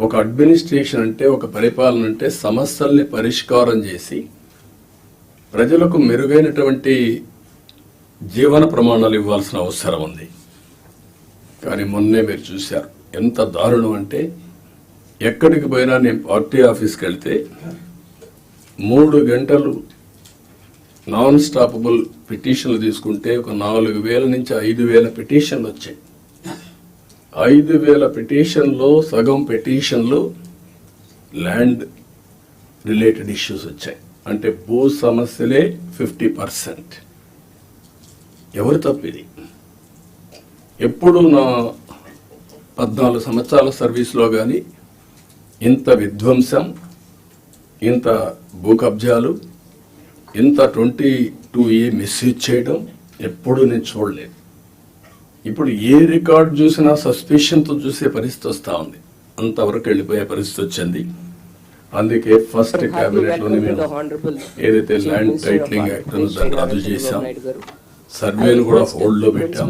ఒక అడ్మినిస్ట్రేషన్ అంటే ఒక పరిపాలన అంటే సమస్యల్ని పరిష్కారం చేసి ప్రజలకు మెరుగైనటువంటి జీవన ప్రమాణాలు ఇవ్వాల్సిన అవసరం ఉంది. కానీ మొన్నే మీరు చూశారు ఎంత దారుణం అంటే ఎక్కడికి పోయినా నేను పార్టీ ఆఫీస్కి వెళ్తే మూడు గంటలు నాన్ స్టాపబుల్ పిటిషన్లు తీసుకుంటే ఒక నాలుగు వేల నుంచి ఐదు వేల పిటిషన్లు వచ్చాయి. ఐదు వేల పిటిషన్లో సగం పిటిషన్లు ల్యాండ్ రిలేటెడ్ ఇష్యూస్ వచ్చాయి. అంటే భూ సమస్యలే ఫిఫ్టీ పర్సెంట్. ఎవరు తప్పిది ఎప్పుడు నా పద్నాలుగు సంవత్సరాల సర్వీస్లో కానీ ఇంత విధ్వంసం ఇంత భూ కబ్జాలు ఇంత ట్వంటీ టూ ఏ మిస్యూజ్ చేయడం ఎప్పుడూ నేను చూడలేదు. ఇప్పుడు ఏ రికార్డ్ చూసినా సస్పిషన్తో చూసే పరిస్థితి వస్తూ ఉంది. అంతవరకు వెళ్ళిపోయే పరిస్థితి వచ్చింది. అందుకే ఫస్ట్ క్యాబినెట్లోనే మేము ఏదైతే ల్యాండ్ టైటిలింగ్ యాక్ట్ దాన్ని రద్దు చేశాం. సర్వేను కూడా హోల్డ్లో పెట్టాం.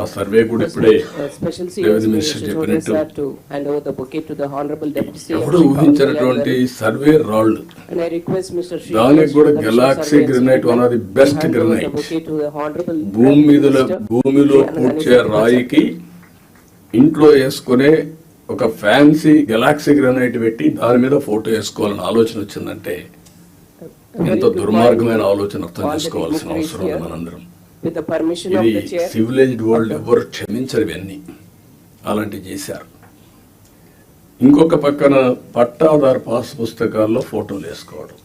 ఆ సర్వే కూడా ఇప్పుడే మినిస్టర్ చెప్పినట్టు ఎవడు ఊహించినటువంటి సర్వే రాళ్ళు. దానికి కూడా Galaxy granite one of the best granite భూమి మీద భూమిలో పూడ్చే రాయికి ఇంట్లో వేసుకునే ఒక ఫ్యాన్సీ గెలాక్సీ గ్రెనైట్ పెట్టి దాని మీద ఫోటో వేసుకోవాలని ఆలోచన వచ్చిందంటే ఎంత దుర్మార్గమైన ఆలోచన అర్థం చేసుకోవాల్సిన అవసరం ఉంది మనందరం. ఇది సివిలైజ్డ్ వరల్డ్ ఎవరు క్షమించరు ఇవన్నీ. అలాంటివి చేశారు. ఇంకొక పక్కన పట్టాదారు పాస్ పుస్తకాల్లో ఫోటోలు వేసుకోవడం.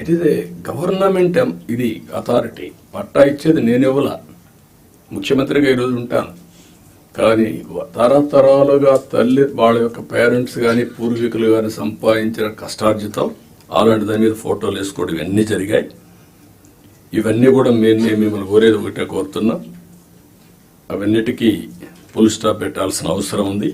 ఇట్ ఈజ్ ఏ గవర్నమెంట్ ఇది అథారిటీ పట్టా ఇచ్చేది నేను ఇవ్వలా. ముఖ్యమంత్రిగా ఈరోజు ఉంటాను. కానీ తరతరాలుగా తల్లి వాళ్ళ యొక్క పేరెంట్స్ కానీ పూర్వీకులు కానీ సంపాదించిన కష్టార్జితం అలాంటి దాని మీద ఫోటోలు వేసుకోవడం ఇవన్నీ జరిగాయి. ఇవన్నీ కూడా మేము మిమ్మల్ని కోరేది ఒకటే కోరుతున్నాం. అవన్నిటికీ ఫుల్ స్టాప్ పెట్టాల్సిన అవసరం ఉంది.